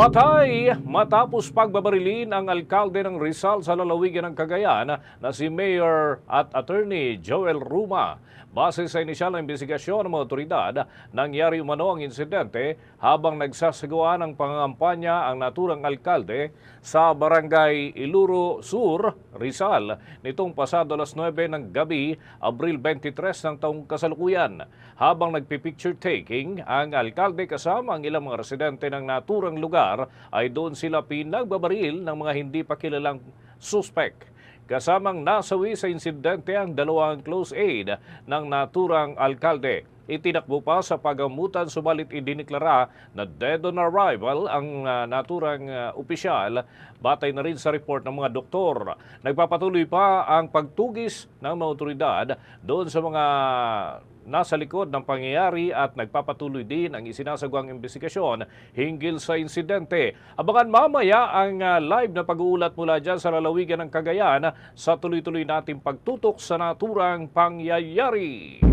Patay matapos pagbabarilin ang alkalde ng Rizal sa lalawigan ng Cagayan na si Mayor at Attorney Joel Ruma. Base sa inisyal na investigasyon ng mga otoridad, nangyari umano ang insidente habang nagsasagawa ng pangangampanya ang naturang alkalde sa barangay Iluro Sur, Rizal, nitong pasado alas 9 ng gabi, Abril 23 ng taong kasalukuyan. Habang nagpipicture taking, ang alkalde kasama ang ilang mga residente ng naturang lugar ay doon sila pinagbabaril ng mga hindi pa kilalang suspect. Kasamang nasawi sa insidente ang dalawang close aid ng naturang alkalde. Itinakbo pa sa pagamutan subalit idiniklara na dead on arrival ang ah, naturang ah, opisyal batay na rin sa report ng mga doktor. Nagpapatuloy pa ang pagtugis ng mga otoridad doon sa mga nasa likod ng pangyayari at nagpapatuloy din ang isinasagawang investigasyon hinggil sa insidente. Abangan mamaya ang ah, live na pag-uulat mula dyan sa lalawigan ng Cagayan sa tuloy-tuloy nating pagtutok sa naturang pangyayari.